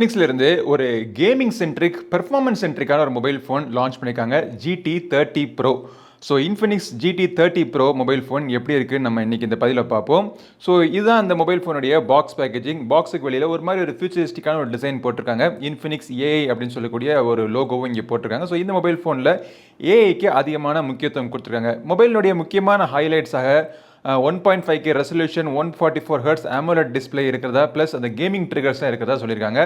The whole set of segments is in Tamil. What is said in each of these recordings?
இருந்து ஒரு கேமிங் சென்ட்ரிக் பெர்ஃபார்மன்ஸ் சென்ட்ரிக்கான ஒரு மொபைல் ஃபோன் லான்ச் பண்ணியிருக்காங்க. GT thirty pro so Infinix GT thirty pro mobile phone எப்படி இருக்குன்னு நம்ம இன்றைக்கி இந்த பதிவில் பார்ப்போம். ஸோ இதுதான் அந்த மொபைல் ஃபோனுடைய பாக்ஸ் பேக்கேஜிங் பாக்ஸுக்கு வெளியில் ஒரு மாதிரி ஒரு ஃபியூச்சரிஸ்டிக்கான ஒரு டிசைன் போட்டிருக்காங்க. இன்ஃபினிக்ஸ் ஏஐ அப்படின்னு சொல்லக்கூடிய ஒரு லோகோவும் இங்கே போட்டிருக்காங்க. ஸோ இந்த மொபைல் ஃபோனில் ஏஐக்கு அதிகமான முக்கியத்துவம் கொடுத்துருக்காங்க. மொபைலினுடைய முக்கியமான ஹைலைட்ஸாக one point five K resolution one forty four hertz AMOLED display இருக்கிறதா ப்ளஸ் அந்த கேமிங் ட்ரிகர்ஸ்லாம் இருக்கிறதா சொல்லியிருக்காங்க.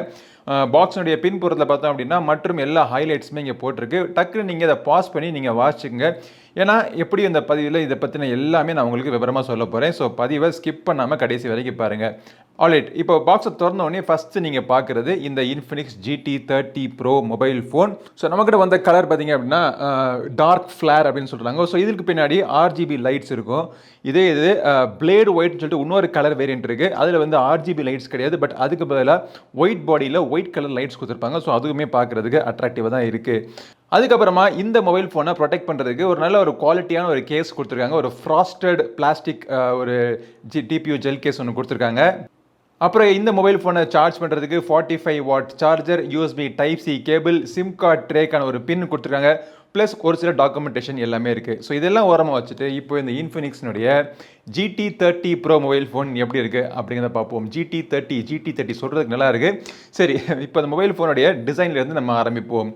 பாக்ஸினுடைய பின்புறத்தில் பார்த்தோம் அப்படின்னா மற்றும் எல்லா ஹைலைட்ஸுமே இங்கே போட்டிருக்கு. டக்குன்னு நீங்கள் அதை பாஸ் பண்ணி நீங்கள் வாசிச்சுங்க ஏன்னா எப்படி இந்த பதிவில் இதை பற்றின எல்லாமே நான் உங்களுக்கு விவரமாக சொல்ல போகிறேன் ஸோ பதிவை ஸ்கிப் பண்ணாமல் கடைசி வரைக்கும் பாருங்கள் ஆல்ரைட் இப்போ பாக்ஸை திறந்த உடனே ஃபஸ்ட்டு நீங்கள் பார்க்குறது இந்த Infinix GT thirty pro mobile phone so நம்மக்கிட்ட வந்த கலர் பார்த்திங்க அப்படின்னா டார்க் ஃப்ளேர் அப்படின்னு சொல்கிறாங்க ஸோ இதுக்கு பின்னாடி ஆர்ஜிபி லைட்ஸ் இருக்கும். இதே இது பிளேடு ஒயிட்னு சொல்லிட்டு இன்னொரு கலர் வேரியன்ட் இருக்குது அதில் வந்து ஆர்ஜிபி லைட்ஸ் கிடையாது. பட் அதுக்கு பதிலாக ஒயிட் பாடியில் ஒயிட் கலர் லைட்ஸ் கொடுத்துருப்பாங்க. ஸோ அதுவுமே பார்க்குறதுக்கு அட்ராக்டிவாக தான் இருக்குது அதுக்கப்புறமா இந்த மொபைல் ஃபோனை ப்ரொடெக்ட் பண்ணுறதுக்கு ஒரு நல்ல ஒரு குவாலிட்டியான ஒரு கேஸ் கொடுத்துருக்காங்க. ஒரு ஃப்ராஸ்டட் பிளாஸ்டிக் ஒரு ஜி டிபியூ ஜெல் கேஸ் ஒன்று கொடுத்துருக்காங்க. அப்புறம் இந்த மொபைல் ஃபோனை சார்ஜ் பண்ணுறதுக்கு forty five watt charger USB type C cable SIM card ட்ரேக்கான ஒரு பின் கொடுத்துருக்காங்க. ப்ளஸ் ஒரு சில டாக்குமெண்டேஷன் எல்லாமே இருக்குது ஸோ இதெல்லாம் ஓரமாக வச்சுட்டு இப்போ இந்த இன்ஃபினிக்ஸ்னுடைய GT thirty pro mobile phone எப்படி இருக்குது அப்படிங்கிறத பார்ப்போம். ஜிடி தேர்ட்டி ஜிடி தேர்ட்டி சொல்கிறதுக்கு நல்லா இருக்குது சரி இப்போ அந்த மொபைல் ஃபோனுடைய டிசைன்லேருந்து நம்ம ஆரம்பிப்போம்.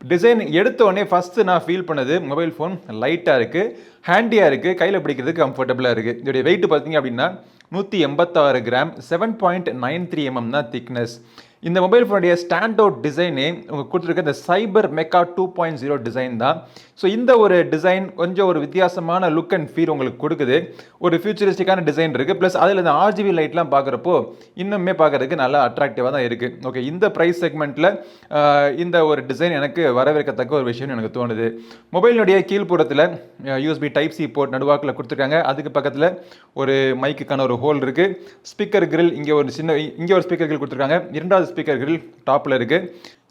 டிசைன் எடுத்தோடனே ஃபஸ்ட்டு நான் ஃபீல் பண்ணது மொபைல் ஃபோன் லைட்டாக இருக்குது ஹேண்டியாக இருக்குது கையில் பிடிக்கிறதுக்கு கம்ஃபர்டபுளாக இருக்குது இதோடைய வெயிட் பார்த்தீங்க அப்படின்னா நூற்றி எண்பத்தாறு gram seven point nine three mm தான் திக்னஸ் இந்த மொபைல் ஃபோனுடைய ஸ்டாண்ட் அவுட் டிசைனே உங்களுக்கு கொடுத்துருக்க இந்த cyber mecha two point zero design தான். ஸோ இந்த ஒரு டிசைன் கொஞ்சம் ஒரு வித்தியாசமான லுக் அண்ட் ஃபீல் உங்களுக்கு கொடுக்குது. ஒரு ஃபியூச்சரிஸ்டிக்கான டிசைன் இருக்குது ப்ளஸ் அதில் இந்த ஆர்ஜிபி லைட்லாம் பார்க்குறப்போ இன்னுமே பார்க்குறதுக்கு நல்லா அட்ராக்டிவாக தான் இருக்குது ஓகே இந்த ப்ரைஸ் செக்மெண்ட்டில் இந்த ஒரு டிசைன் எனக்கு வரவேற்கத்தக்க ஒரு விஷயம்னு எனக்கு தோணுது. மொபைலினுடைய கீழ்ப்புறத்தில் யூஎஸ்பி டைப் சி போர்ட் நடுவாக்கில் கொடுத்துருக்காங்க. அதுக்கு பக்கத்தில் ஒரு மைக்குக்கான ஒரு ஹோல் இருக்குது ஸ்பீக்கர் கிரில் இங்கே ஒரு சின்ன இங்கே ஒரு ஸ்பீக்கர் கிரில் கொடுத்துருக்காங்க. இரண்டாவது ஸ்பீக்கர்கள் டாப்பில் இருக்குது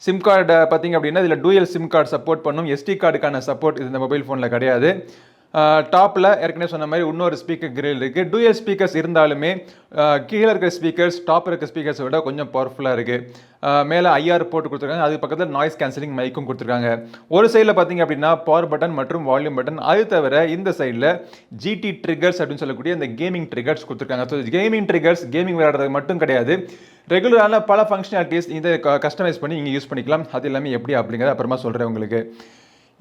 சிம் கார்டை பார்த்தீங்க அப்படின்னா இதில் டூயல் சிம் கார்டு சப்போர்ட் பண்ணும். எஸ்டி கார்டுக்கான சப்போர்ட் இது இந்த மொபைல் ஃபோனில் கிடையாது. டாப்பில் ஏற்கனவே சொன்ன மாதிரி இன்னொரு ஸ்பீக்கர் கிரில் இருக்குது டூஎல் ஸ்பீக்கர்ஸ் இருந்தாலுமே கீழே இருக்கிற ஸ்பீக்கர்ஸ் டாப் இருக்க ஸ்பீக்கர்ஸை விட கொஞ்சம் பவர்ஃபுல்லாக இருக்குது மேலே ஐஆர் போட்டு கொடுத்துருக்காங்க. அதுக்கு பக்கத்தில் நாய்ஸ் கேன்சலிங் மைக்கும் கொடுத்துருக்காங்க. ஒரு சைடில் பார்த்தீங்க அப்படின்னா பவர் பட்டன் மற்றும் வால்யூம் பட்டன் அது தவிர இந்த சைடில் ஜிடி ட்ரிகர்ஸ் அப்படின்னு சொல்லக்கூடிய இந்த கேமிங் ட்ரிகர்ஸ் கொடுத்துருக்காங்க. ஸோ கேமிங் ட்ரிகர்ஸ் கேமிங் விளையாடுறது மட்டும் கிடையாது. ரெகுலரான பல ஃபங்க்ஷனாலிட்டிஸ் இதை கஸ்டமைஸ் பண்ணி நீங்கள் யூஸ் பண்ணிக்கலாம். அது எல்லாமே எப்படி அப்படிங்கிறத அப்புறமா சொல்கிறேன் உங்களுக்கு.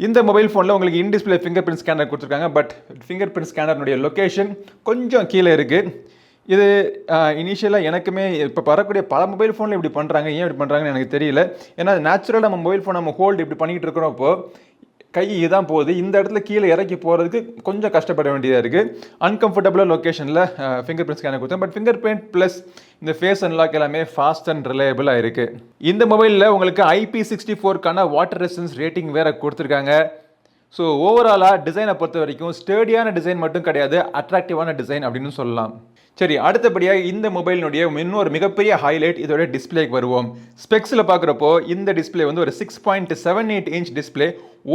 இந்த மொபைல் ஃபோனில் உங்களுக்கு இன்டிஸ்பிளே ஃபிங்கர் பிரிண்ட் ஸ்கேனர் கொடுத்துருக்காங்க. பட் ஃபிங்கர் பிரிண்ட் ஸ்கேனருடைய லொக்கேஷன் கொஞ்சம் கீழே இருக்குது இது இனிஷியலாக எனக்குமே இப்போ வரக்கூடிய பல மொபைல் ஃபோனில் இப்படி பண்ணுறாங்க ஏன் இப்படி பண்ணுறாங்கன்னு எனக்கு தெரியல. ஏன்னா நேச்சுரலாக நம்ம மொபைல் ஃபோன் நம்ம ஹோல்டு இப்படி பண்ணிகிட்டு அப்போது கை இதான் போகுது. இந்த இடத்துல கீழே இறக்கி போகிறதுக்கு கொஞ்சம் கஷ்டப்பட வேண்டியதாக இருக்குது அன்கம்ஃபர்டபுளாக லொக்கேஷனில் ஃபிங்கர் பிரிண்ட் ஸ்கேனர் கொடுத்தேன். பட் ஃபிங்கர் பிரிண்ட் ப்ளஸ் இந்த ஃபேஸ் அன்லாக் எல்லாமே ஃபாஸ்ட் அண்ட் ரிலையபிளாக இருக்குது இந்த மொபைலில் உங்களுக்கு ஐபி சிக்ஸ்டி ஃபோர்க்கான வாட்டர் ரெசிஸ்டன்ஸ் ரேட்டிங் வேறு கொடுத்துருக்காங்க. ஸோ ஓவராலாக டிசைனை பொறுத்த வரைக்கும் ஸ்டேடியான டிசைன் மட்டும் கிடையாது அட்ராக்டிவான டிசைன் அப்படின்னு சொல்லலாம். சரி அடுத்தபடியாக இந்த மொபைலினுடைய இன்னொரு மிகப்பெரிய ஹைலைட் இதோட டிஸ்பிளேக்கு வருவோம். ஸ்பெக்ஸில் பார்க்குறப்போ இந்த டிஸ்பிளே வந்து ஒரு six point seven eight inch display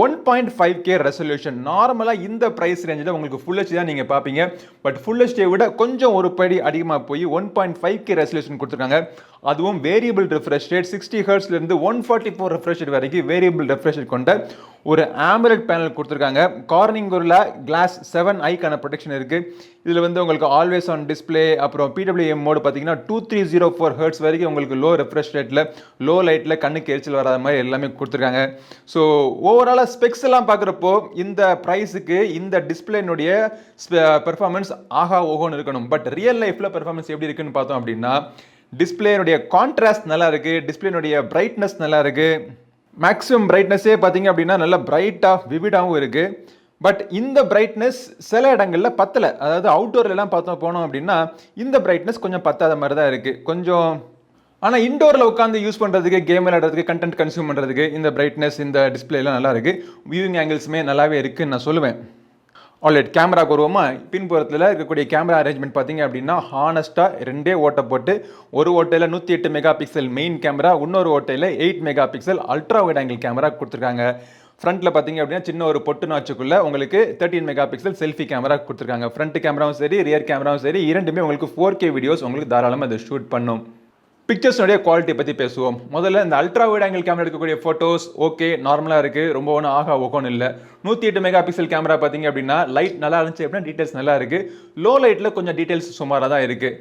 one point five K resolution நார்மலாக இந்த ப்ரைஸ் ரேஞ்சில் உங்களுக்கு ஃபுல் ஹெச்டி தான் நீங்கள் பார்ப்பீங்க. பட் ஃபுல் ஹெச்டியை விட கொஞ்சம் ஒரு படி அதிகமாக போய் one point five K resolution கொடுத்துருக்காங்க. அதுவும் variable refresh rate sixty ஹர்ட்ஸ்லேருந்து one forty four refresh rate வரைக்கும் வேரியபிள் ரெஃப்ரெஷ் ரேட் கொண்ட ஒரு ஆம்பலட் பேனல் கொடுத்துருக்காங்க. கார்னிங் ஒரு கிளாஸ் செவன் ஐக்கான ப்ரொடெக்ஷன் இருக்குது இதில் வந்து உங்களுக்கு ஆல்வேஸ் ஆன் டிஸ்பிளே அப்புறம் பிடபிள்யூஎம் மோடு பார்த்தீங்கன்னா two three zero four hertz வரைக்கும் உங்களுக்கு லோ ரெஃப்ரெஷ் ரேட்டில் லோ லைட்டில் கண்ணுக்கு எரிச்சல் வராத மாதிரி எல்லாமே கொடுத்துருக்காங்க. ஸோ ஓவராலாக ஸ்பெக்ஸ் எல்லாம் பார்க்குறப்போ இந்த ப்ரைஸுக்கு இந்த டிஸ்பிளேனுடைய பெர்ஃபார்மன்ஸ் ஆஹா ஓஹோன்னு இருக்கணும். பட் ரியல் லைஃப்பில் பெர்ஃபார்மன்ஸ் எப்படி இருக்குன்னு பார்த்தோம் அப்படின்னா டிஸ்பிளேனுடைய கான்ட்ராஸ்ட் நல்லா இருக்குது டிஸ்பிளேனுடைய பிரைட்னஸ் நல்லா இருக்குது மேக்ஸிமம் பிரைட்னஸே பார்த்தீங்க அப்படின்னா நல்லா பிரைட்டாக விவிடாகவும் இருக்குது பட் இந்த பிரைட்னஸ் சில இடங்களில் பத்தலை. அதாவது அவுட்டோர்லாம் பார்த்தோம் போனோம் அப்படின்னா இந்த பிரைட்னஸ் கொஞ்சம் பத்தாத மாதிரி தான் இருக்குது கொஞ்சம் ஆனால் இண்டோரில் உட்காந்து யூஸ் பண்ணுறதுக்கு கேம் விளையாடுறதுக்கு கண்டென்ட் கன்சியூம் பண்ணுறதுக்கு இந்த பிரைட்னஸ் இந்த டிஸ்பிளேலாம் நல்லா இருக்குது வியூவிங் ஆங்கிள்ஸுமே நல்லாவே இருக்குதுன்னு நான் சொல்லுவேன். ஆல்ரெட் கேமரா வருவோமா பின்புறத்தில் இருக்கக்கூடிய கேமரா அரேஞ்ச்மெண்ட் பார்த்தீங்க அப்படின்னா ஹானஸ்ட்டாக ரெண்டே ஓட்டை போட்டு ஒரு ஓட்டையில் நூற்றி எட்டு மெகா பிக்சல் மெயின் கேமரா இன்னொரு ஓட்டையில் eight megapixel ultra wide angle camera கொடுத்துருக்காங்க ஃப்ரண்ட்டில் பார்த்தீங்க அப்படின்னா சின்ன ஒரு பொட்டு நாச்சுக்குள்ளே உங்களுக்கு thirteen megapixel selfie camera கொடுத்துருக்காங்க ஃப்ரண்ட் கேமராவும் சரி ரியர் கேமராவும் சரி இரண்டுமே உங்களுக்கு ஃபோர் கே வீடியோஸ் உங்களுக்கு தாராளமாக அதை ஷூட் பண்ணும். பிக்சர்ஸ்னுடைய குவாலிட்டி பற்றி பேசுவோம். முதல்ல இந்த அல்ட்ரா வைட் ஆங்கிள் கேமரா எடுக்கக்கூடிய ஃபோட்டோஸ் ஓகே நார்மலாக இருக்குது ரொம்ப ஒன்றும் ஆகா ஓகோன்னு இல்லை. நூற்றி எட்டு மெகா பிக்சல் கேமரா பார்த்தீங்க அப்படின்னா லைட் நல்லா இருந்துச்சு அப்படின்னா டீட்டெயில்ஸ் நல்லா இருக்குது லோ லைட்டில் கொஞ்சம் டீட்டெயில்ஸ் சுமாராக தான் இருக்குது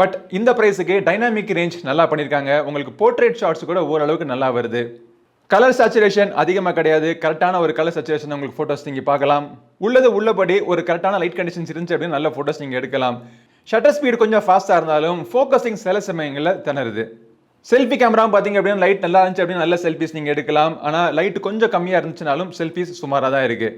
பட் இந்த ப்ரைஸுக்கு டைனாமிக் ரேஞ்ச் நல்லா பண்ணியிருக்காங்க உங்களுக்கு போர்ட்ரேட் ஷாட்ஸ் கூட ஓரளவுக்கு நல்லா வருது. கலர் சேச்சுரேஷன் அதிகமாக கிடையாது. கரெக்டான ஒரு கலர் சேச்சுரேஷன் உங்களுக்கு ஃபோட்டோஸ் நீங்கள் பார்க்கலாம். உள்ளது உள்ளபடி ஒரு கரெக்டான லைட் கண்டிஷன்ஸ் இருந்துச்சு அப்படின்னு நல்ல ஃபோட்டோஸ் நீங்கள் எடுக்கலாம். ஷட்டர் ஸ்பீடு கொஞ்சம் ஃபாஸ்ட்டாக இருந்தாலும் ஃபோக்கஸிங் சில சமயங்களில் திணறுது. செல்ஃபி கேமரா பார்த்தீங்க அப்படின்னா லைட் நல்லா இருந்துச்சு அப்படின்னு நல்ல செல்ஃபிஸ் நீங்கள் எடுக்கலாம். ஆனால் லைட் கொஞ்சம் கம்மியாக இருந்துச்சுனாலும் செல்ஃபிஸ் சுமாராக தான் இருக்குது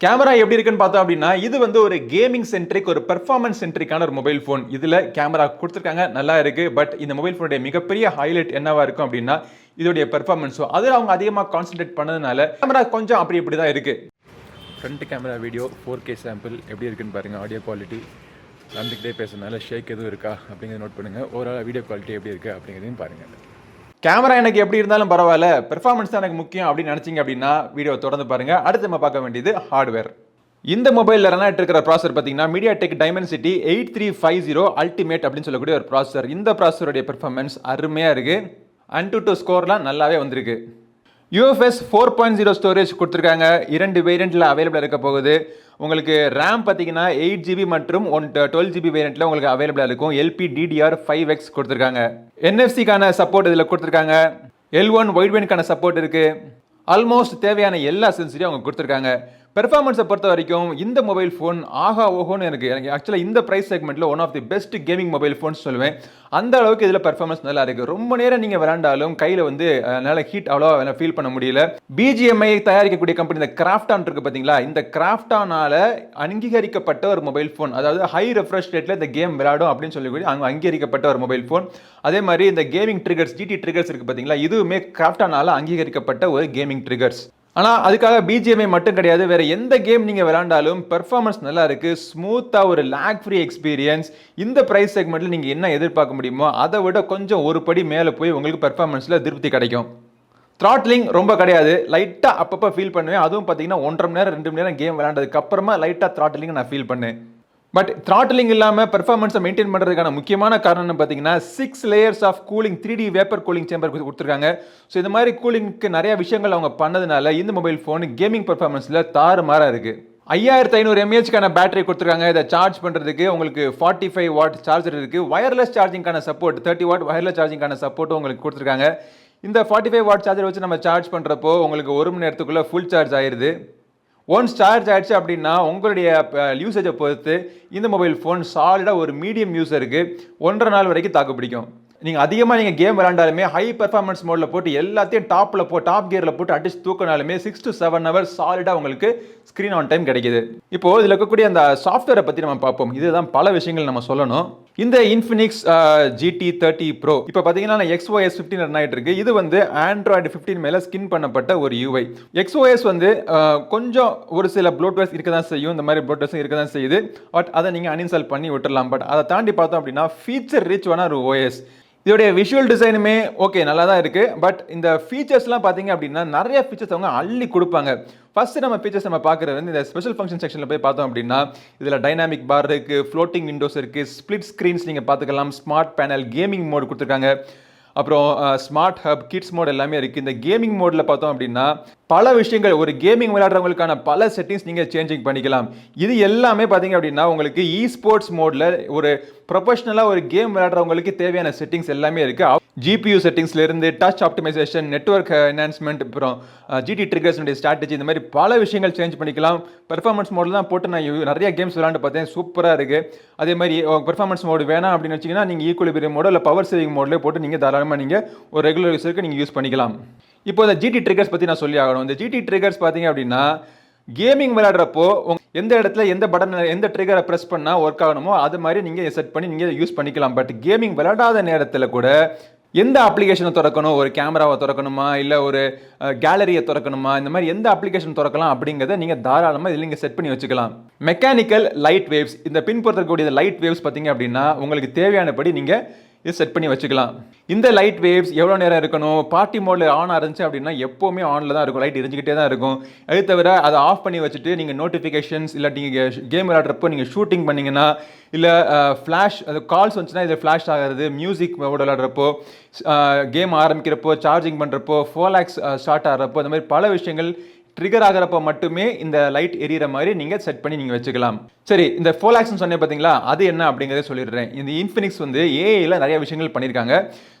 கேமரா எப்படி இருக்குன்னு பார்த்தோம் அப்படின்னா இது வந்து ஒரு கேமிங் சென்ட்ரிக் ஒரு பெர்ஃபார்மன்ஸ் சென்ட்ரிக்கான ஒரு மொபைல் ஃபோன் இதில் கேமரா கொடுத்துருக்காங்க நல்லா இருக்குது பட் இந்த மொபைல் ஃபோனுடைய மிகப்பெரிய ஹைலைட் என்னவாக இருக்கும் அப்படின்னா இதோடைய பெர்ஃபார்மன்ஸும் அதில் அவங்க அதிகமாக கான்சென்ட்ரேட் பண்ணதுனால கேமரா கொஞ்சம் அப்படி இப்படி தான் இருக்குது front camera video four K sample எப்படி இருக்குன்னு பாருங்கள் ஆடியோ குவாலிட்டி நடந்துக்கிட்டே பேசுறதுனால ஷேக் எதுவும் இருக்கா? அப்படிங்கிறத நோட் பண்ணுங்கள் ஓவரால் வீடியோ குவாலிட்டி எப்படி இருக்குது அப்படிங்கிறதையும் பாருங்கள் கேமரா எனக்கு எப்படி இருந்தாலும் பரவாயில்ல. பெர்ஃபார்மன்ஸ் தான் எனக்கு முக்கியம் அப்படின்னு நினச்சிங்க அப்படின்னா வீடியோ தொடர்ந்து பாருங்கள் அடுத்து நம்ம பார்க்க வேண்டியது ஹார்ட்வேர் இந்த மொபைலில் ரன் ஆகிட்டு இருக்கிற ப்ராசர் பார்த்தீங்கன்னா MediaTek Dimensity eight three five zero ultimate அப்படின்னு சொல்லக்கூடிய ஒரு ப்ராசர் இந்த ப்ராசருடைய பெர்ஃபார்மன்ஸ் அருமையாக இருக்குது அன் டு டூ ஸ்கோர்லாம் நல்லாவே வந்திருக்கு. UFS four point zero storage கொடுத்துருக்காங்க. இரண்டு வேரியண்ட்டில் அவைலபிளாக இருக்க போகுது. உங்களுக்கு ரேம் பார்த்தீங்கன்னா எயிட் ஜிபி மற்றும் ஒன் டுவெல் ஜிபி வேரியண்ட்டில் உங்களுக்கு அவைலபிளாக இருக்கும். எல்பி டிடிஆர் ஃபைவ் எக்ஸ் கொடுத்துருக்காங்க. என்எஃப்சிக்கான சப்போர்ட் இதில் கொடுத்துருக்காங்க. எல் ஒன் ஒயிட்வேனுக்கான சப்போர்ட் இருக்குது ஆல்மோஸ்ட் தேவையான எல்லா சென்சரியும் அவங்க கொடுத்துருக்காங்க. பெர்ஃபார்மன்ஸை பொறுத்த வரைக்கும் இந்த மொபைல் ஃபோன் ஆஹா ஓஹோன்னு எனக்கு எனக்கு ஆக்சுவலாக இந்த ப்ரைஸ் செக்மெண்ட்டில் one of the best gaming mobile phones சொல்லுவேன். அந்த அளவுக்கு இதில் பெர்ஃபார்மன்ஸ் நல்லா இருக்குது ரொம்ப நேரம் நீங்கள் விளாண்டாலும் கையில் வந்து நல்ல ஹீட் அவ்வளோ ஃபீல் பண்ண முடியல. பிஜிஎம்ஐ தயாரிக்கக்கூடிய கம்பெனி இந்த கிராஃப்டான் இருக்குது பார்த்தீங்களா இந்த கிராஃப்டானால் அங்கீகரிக்கப்பட்ட ஒரு மொபைல் ஃபோன் அதாவது ஹை ரெஃப்ரெஷ் ரேட்டில் இந்த கேம் விளையாடும் அப்படின்னு சொல்லி அவங்க அங்கீகரிக்கப்பட்ட ஒரு மொபைல் ஃபோன் அதே மாதிரி இந்த கேமிங் ட்ரிகர்ஸ் ஜிடி ட்ரிகர்ஸ் இருக்குது பார்த்தீங்களா இதுவுமே கிராஃப்டானால் அங்கீகரிக்கப்பட்ட ஒரு கேமிங் ட்ரிகர்ஸ் ஆனால் அதுக்காக பிஜிஎம்ஐ மட்டும் கிடையாது. வேற எந்த கேம் நீங்கள் விளாண்டாலும் பெர்ஃபார்மன்ஸ் நல்லா இருக்கு. ஸ்மூத்தாக ஒரு லேக் ஃப்ரீ எக்ஸ்பீரியன்ஸ் இந்த ப்ரைஸ் செக்மெண்ட்டில் நீங்கள் என்ன எதிர்பார்க்க முடியுமோ அதை விட கொஞ்சம் ஒரு படி மேலே போய் உங்களுக்கு பெர்ஃபார்மன்ஸில் திருப்தி கிடைக்கும். த்ராட்லிங் ரொம்ப கிடையாது. லைட்டாக அப்பப்போ ஃபீல் பண்ணுவேன். அதுவும் பார்த்தீங்கன்னா ஒன்றரை மணி நேரம் ரெண்டு மணி நேரம் கேம் விளாண்டதுக்கு அப்புறமா லைட்டாக த்ராட்லிங் நான் ஃபீல் பண்ணேன் பட் த்ராட்டலிங் இல்லாமல் பெர்ஃபார்மன்ஸை மெயின்டைன் பண்ணுறதுக்கான முக்கியமான காரணம் பார்த்தீங்கன்னா six layers of cooling three D vapour cooling chamber கொடுத்துருக்காங்க. ஸோ இந்த மாதிரி கூலிங்க்கு நிறைய விஷயங்கள் அவங்க பண்ணதுனால இந்த மொபைல் ஃபோன் கேமிங் பெர்ஃபார்மன்ஸில் தாறுமாறாக இருக்குது ஐயாயிரத்து ஐநூறு எம்ஏஹெச்க்கான பேட்டரி கொடுத்துருக்காங்க. இதை சார்ஜ் பண்ணுறதுக்கு உங்களுக்கு ஃபார்ட்டி ஃபைவ் வாட் சார்ஜர் இருக்குது ஒயர்லெஸ் சார்ஜிங்கான சப்போர்ட் தேர்ட்டி வாட் ஒயர்லெஸ் சார்ஜிங்கான சப்போர்ட்டும் உங்களுக்கு கொடுத்துருக்காங்க. இந்த ஃபார்ட்டி ஃபைவ் வாட் சார்ஜர் வச்சு நம்ம சார்ஜ் பண்ணுறப்போ உங்களுக்கு ஒரு மணி நேரத்துக்குள்ளே ஃபுல் சார்ஜ் ஆயிடுது ஒன்ஸ் சார்ஜ் ஆயிடுச்சு அப்படின்னா உங்களுடைய யூசேஜை பொறுத்து இந்த மொபைல் ஃபோன் சாலிடாக ஒரு மீடியம் யூஸருக்கு ஒன்றரை நாள் வரைக்கும் தாக்கு பிடிக்கும். நீங்கள் அதிகமாக நீங்கள் கேம் விளாண்டாலுமே ஹை பெர்ஃபார்மன்ஸ் மோடில் போட்டு எல்லாத்தையும் டாப்பில் போ டாப் கியரில் போட்டு அடிச்சு தூக்கினாலுமே சிக்ஸ் டு செவன் ஹவர்ஸ் சாலிடாக உங்களுக்கு ஸ்க்ரீன் ஆன் டைம் கிடைக்குது. இப்போ இதில் இருக்கக்கூடிய அந்த சாஃப்ட்வேரை பற்றி நம்ம பார்ப்போம். இதுதான் பல விஷயங்கள் நம்ம சொல்லணும். இந்த இன்ஃபினிக்ஸ் ஜிடி தேர்ட்டி ப்ரோ இப்போ பார்த்தீங்கன்னா எக்ஸ்ஓஎஸ் ஃபிஃப்டின் ரன் ஆகிட்டு இருக்கு. இது வந்து ஆண்ட்ராய்டு ஃபிஃப்டின் மேலே ஸ்கின் பண்ணப்பட்ட ஒரு யூஐ எக்ஸ்ஓஎஸ் வந்து கொஞ்சம் ஒரு சில ப்ளோட்வேர்ஸ் இருக்க தான் செய்யும். இந்த மாதிரி ப்ளோட்வேர்ஸும் இருக்க தான் செய்யுது. பட் அதை நீங்கள் அன்இன்ஸ்டால் பண்ணி விட்டுடலாம் பட் அதை தாண்டி பார்த்தோம் அப்படின்னா ஃபீச்சர் ரிச்வான ஒரு ஓஎஸ் இதோடைய விஷுவல் டிசைனுமே ஓகே நல்லா தான் இருக்குது பட் இந்த ஃபீச்சர்ஸ்லாம் பார்த்தீங்க அப்படின்னா நிறைய ஃபீச்சர்ஸ் அவங்க அள்ளி கொடுப்பாங்க. ஃபஸ்ட்டு நம்ம ஃபீச்சர்ஸ் நம்ம பார்க்குறது வந்து இந்த ஸ்பெஷல் ஃபங்க்ஷன் செக்ஷனில் போய் பார்த்தோம் அப்படின்னா இதில் டைனாமிக் பார் இருக்குது ஃப்ளோட்டிங் விண்டோஸ் இருக்குது ஸ்ப்ளிட் ஸ்க்ரீன்ஸ் நீங்கள் பார்த்துக்கலாம் ஸ்மார்ட் பேனல் கேமிங் மோட் கொடுத்துருக்காங்க. அப்புறம் ஸ்மார்ட் ஹப் கிட்ஸ் மோட் எல்லாமே இருக்குது இந்த கேமிங் மோடில் பார்த்தோம் அப்படின்னா பல விஷயங்கள் ஒரு கேமிங் விளையாடுறவங்களுக்கான பல செட்டிங்ஸ் நீங்கள் சேஞ்சிங் பண்ணிக்கலாம். இது எல்லாமே பார்த்தீங்க அப்படின்னா உங்களுக்கு இ ஸ்போர்ட்ஸ் மோடில் ஒரு ப்ரொஃபஷனலாக ஒரு கேம் விளையாடுறவங்களுக்கு தேவையான செட்டிங்ஸ் எல்லாமே இருக்குது ஜிபியூ செட்டிங்ஸ்லேருந்து டச் ஆப்டிமைசேஷன் நெட்ஒர்க் என்ஹான்ஸ்மெண்ட் அப்புறம் ஜிடி ட்ரிகர்ஸ்னுடைய ஸ்ட்ராட்டஜி இந்த மாதிரி பல விஷயங்கள் சேஞ்ச் பண்ணிக்கலாம். பெர்ஃபார்மன்ஸ் மோடில் தான் போட்டு நான் யூ- நிறைய கேம்ஸ் விளாண்டு பார்த்தேன். சூப்பராக இருக்குது அதே மாதிரி பெர்ஃபார்மன்ஸ் மோடு வேணாம் அப்படின்னு வச்சிங்கன்னா நீங்கள் ஈக்குவலிபிரியம் மோடோ இல்லை பவர் சேவிங் மோட்லேயே போட்டு நீங்கள் தாராளமாக நீங்கள் ஒரு ரெகுலர் யூஸருக்கு நீங்கள் யூஸ் பண்ணிக்கலாம். இப்போ இந்த ஜிடி ட்ரிகர்ஸ் பற்றி நான் சொல்லி ஆகணும். இந்த ஜிடி ட்ரிகர்ஸ் பார்த்தீங்க அப்படின்னா கேமிங் விளையாடுறப்போ எந்த இடத்துல எந்த பட்டன் எந்த ட்ரிகரை ப்ரெஸ் பண்ணால் ஒர்க் ஆகணுமோ அது மாதிரி நீங்கள் செட் பண்ணி நீங்கள் யூஸ் பண்ணிக்கலாம். பட் கேமிங் விளையாடாத நேரத்தில் கூட எந்த அப்ளிகேஷனை திறக்கணும்? ஒரு கேமராவை திறக்கணுமா? இல்லை ஒரு கேலரியை திறக்கணுமா? இந்த மாதிரி எந்த அப்ளிகேஷன் திறக்கலாம் அப்படிங்கிறத நீங்கள் தாராளமாக இதில் நீங்கள் செட் பண்ணி வச்சுக்கலாம். மெக்கானிக்கல் லைட் வேவ்ஸ் இந்த பின்பற்றக்கூடிய லைட் வேவ்ஸ் பார்த்தீங்க அப்படின்னா உங்களுக்கு தேவையானபடி நீங்கள் இது செட் பண்ணி வச்சுக்கலாம். இந்த லைட் வேவ்ஸ் எவ்வளோ நேரம் இருக்கணும்? பார்ட்டி மோடில் ஆன் இருந்துச்சு அப்படின்னா எப்போவுமே ஆனில் தான் இருக்கும். லைட் எரிஞ்சிக்கிட்டே தான் இருக்கும். அது தவிர அதை ஆஃப் பண்ணி வச்சுட்டு நீங்கள் நோட்டிஃபிகேஷன்ஸ் இல்லை நீங்கள் கேம் விளையாடுறப்போ நீங்கள் ஷூட்டிங் பண்ணிங்கன்னா இல்லை ஃப்ளாஷ் அது கால்ஸ் வந்துச்சுன்னா இதில் ஃப்ளாஷ் ஆகிறது மியூசிக் விளையாடுறப்போ கேம் ஆரம்பிக்கிறப்போ சார்ஜிங் பண்ணுறப்போ ஃபோலாக்ஸ் ஸ்டார்ட் ஆகிறப்போ அந்த மாதிரி பல விஷயங்கள் ட்ரிகர் ஆகிறப்ப மட்டுமே இந்த லைட் எரியிற மாதிரி நீங்கள் செட் பண்ணி நீங்கள் வச்சுக்கலாம். சரி இந்த ஃபோல் ஆக்ஷன் சொன்னேன் பார்த்தீங்களா அது என்ன அப்படிங்கிறத சொல்லிடுறேன். இந்த இன்ஃபினிக்ஸ் வந்து ஏஐயில் நிறைய விஷயங்கள் பண்ணியிருக்காங்க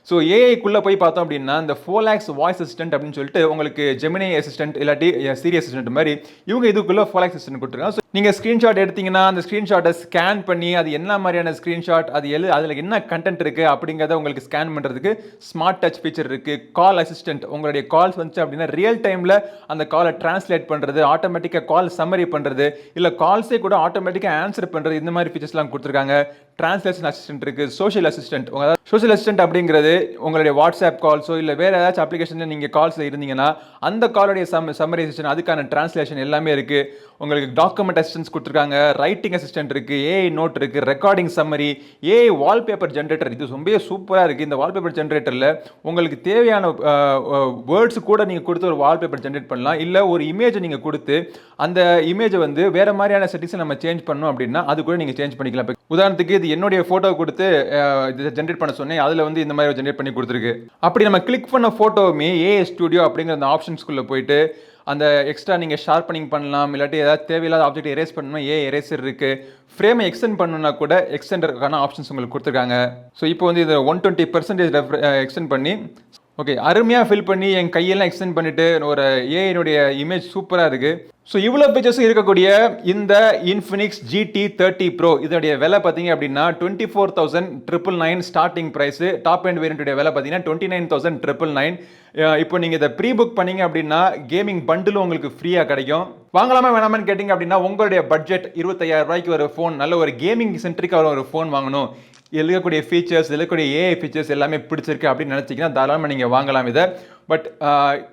ஸோ ஏஐக்குள்ளே போய் பார்த்தோம் அப்படின்னா இந்த ஃபோலாக்ஸ் வாய்ஸ் அசிஸ்டன்ட் அப்படின்னு சொல்லிட்டு உங்களுக்கு ஜெமினி அசிஸ்டன்ட் இல்லாட்டி சீரிய அசிஸ்டன்ட் மாதிரி இவங்க இதுக்குள்ளே ஃபோலாக்ஸ் அசிஸ்டன்ட் கொடுத்துருக்காங்க. ஸோ நீங்கள் ஸ்க்ரீன்ஷாட் எடுத்தீங்கன்னா அந்த ஸ்க்ரீன்ஷாட்டை ஸ்கேன் பண்ணி அது என்ன மாதிரியான ஸ்க்ரீன்ஷாட் அது எழு அதில் என்ன கண்டென்ட் இருக்குது அப்படிங்கிறத உங்களுக்கு ஸ்கேன் பண்ணுறதுக்கு ஸ்மார்ட் டச் ஃபீச்சர் இருக்குது கால் அசிஸ்டன்ட் உங்களுடைய கால்ஸ் வந்துச்சு அப்படின்னா ரியல் டைமில் அந்த காலை ட்ரான்ஸ்லேட் பண்ணுறது ஆட்டோமேட்டிக்காக கால் சம்மரி பண்ணுறது இல்லை கால்ஸே கூட ஆட்டோமேட்டிக்காக ஆன்சர் பண்ணுறது இந்த மாதிரி ஃபீச்சர்ஸ்லாம் கொடுத்துருக்காங்க. டிரான்ஸ்லேஷன் அசிஸ்டன்ட் இருக்குது சோஷியல் அசிஸ்டன்ட் உங்கள் சோஷியல் அசிஸ்டன்ட் அப்படிங்கிறது உங்களுடைய வாட்ஸ்அப் கால்ஸோ இல்லை வேறு ஏதாச்சும் அப்ளிகேஷனில் நீங்கள் கால்ஸில் இருந்தீங்கன்னா அந்த காலுடைய சம் சம்மரைசேஷன் அதுக்கான டிரான்ஸ்லேஷன் எல்லாமே இருக்குது உங்களுக்கு டாக்குமெண்ட் அசிஸ்டன்ஸ் கொடுத்துருக்காங்க ரைட்டிங் அசிஸ்டன்ட் இருக்குது ஏஐ நோட் இருக்குது recording summary AI wallpaper generator இது ரொம்பவே சூப்பராக இருக்குது இந்த வால்பேப்பர் ஜென்ரேட்டரில் உங்களுக்கு தேவையான வேர்ட்ஸ் கூட நீங்கள் கொடுத்து ஒரு வால்பேப்பர் ஜென்ரேட் பண்ணலாம். இல்லை ஒரு இமேஜை நீங்கள் கொடுத்து அந்த இமேஜை வந்து வேறு மாதிரியான செட்டிங்ஸை நம்ம சேஞ்ச் பண்ணோம் அப்படின்னா அது கூட நீங்கள் சேஞ்ச் பண்ணிக்கலாம். உதாரணத்துக்கு இது என்னுடைய ஃபோட்டோ கொடுத்து இதை ஜென்ரேட் பண்ண சொன்னேன். அதில் வந்து இந்த மாதிரி ஜென்ரேட் பண்ணி கொடுத்துருக்கு. அப்படி நம்ம கிளிக் பண்ண ஃபோட்டோவுமே ஏஏ ஸ்டுடியோ அப்படிங்கிற அந்த ஆப்ஷன்ஸ்குள்ளே போயிட்டு அந்த எக்ஸ்ட்ரா நீங்கள் ஷார்ப்பனிங் பண்ணலாம் இல்லாட்டி ஏதாவது தேவையில்லாத ஆப்ஜெக்ட் எரேஸ் பண்ணணும் ஏ எரேசர் இருக்குது ஃப்ரேமை எக்ஸ்டெண்ட் பண்ணணும்னா கூட எக்ஸ்டெண்டருக்கான ஆப்ஷன்ஸ் உங்களுக்கு கொடுத்துருக்காங்க. ஸோ இப்போ வந்து இதை ஒன் டுவெண்ட்டி பர்சன்டேஜ் எக்ஸ்டெண்ட் பண்ணி ஓகே அருமையாக ஃபில் பண்ணி என் கையெல்லாம் எக்ஸ்டெண்ட் பண்ணிட்டு ஒரு ஏஐனுடைய இமேஜ் சூப்பராக இருக்குது ஸோ இவ்வளோ ஃபீச்சர்ஸும் இருக்கக்கூடிய இந்த இன்ஃபினிக்ஸ் ஜிடி தேர்ட்டி ப்ரோ இதனுடைய விலை பார்த்தீங்க அப்படின்னா twenty four thousand triple nine starting price top end வேரியண்ட்டுடைய விலை பார்த்தீங்கன்னா twenty nine thousand triple nine இப்போ நீங்கள் இதை ப்ரீ புக் பண்ணீங்க அப்படின்னா கேமிங் பண்டிலும் உங்களுக்கு ஃப்ரீயாக கிடைக்கும். வாங்கலாமா வேணாமான்னு கேட்டிங்க அப்படின்னா உங்களுடைய பட்ஜெட் இருபத்தையாயிரம் ரூபாய்க்கு ஒரு ஃபோன் நல்ல ஒரு கேமிங் சென்ட்ரிக்காக ஒரு ஃபோன் வாங்கணும். இருக்கக்கூடிய ஃபீச்சர்ஸ் இருக்கக்கூடிய ஏஐ ஃபீச்சர்ஸ் எல்லாமே பிடிச்சிருக்கு அப்படின்னு நினச்சிங்கன்னா தாராளமாக நீங்கள் வாங்கலாம் இதை. பட்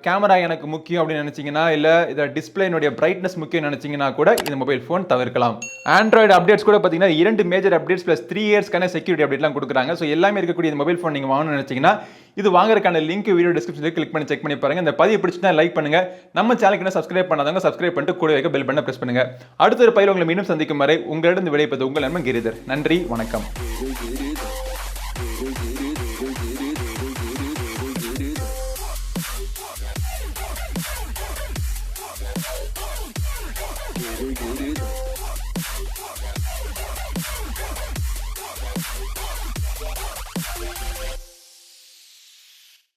கேமரா uh, எனக்கு முக்கியம் அப்படின்னு நினச்சிங்கன்னா இல்லை இதை டிஸ்பிளேனுடைய பிரைட்னஸ் முக்கியம் நினச்சிங்கன்னா கூட இந்த மொபைல் ஃபோன் தவிர்க்கலாம். ஆண்ட்ராய்டு அப்டேட்ஸ் கூட பார்த்தீங்கன்னா இரண்டு மேஜர் அப்டேட்ஸ் ப்ளஸ் த்ரீ இயர்ஸ்க்கான செக்யூரிட்டி அப்டேட்லாம் கொடுக்குறாங்க. ஸோ எல்லாமே இருக்கக்கூடிய இந்த மொபைல் ஃபோன் நீங்கள் வாங்கணும்னு நினச்சிங்கன்னா இது வாங்குறதுக்கான லிங்க் வீடியோ டிஸ்கிரிப்ஷனில் கிளிக் பண்ணி செக் பண்ணி பாருங்கள் இந்த பதிவு பிடிச்சினா லைக் பண்ணுங்கள் நம்ம சேனலுக்கு சப்ஸ்கிரைப் பண்ணாதவங்க சப்ஸ்கிரைப் பண்ணிட்டு கூட வைக்க பெல் பண்ண ப்ரெஸ் பண்ணுங்கள் அடுத்த ஒரு பயிர் உங்களை மீண்டும் சந்திக்கும் வரை உங்களிடம் விடைப்பது உங்கள் நண்பன் கிரிதர். நன்றி வணக்கம்.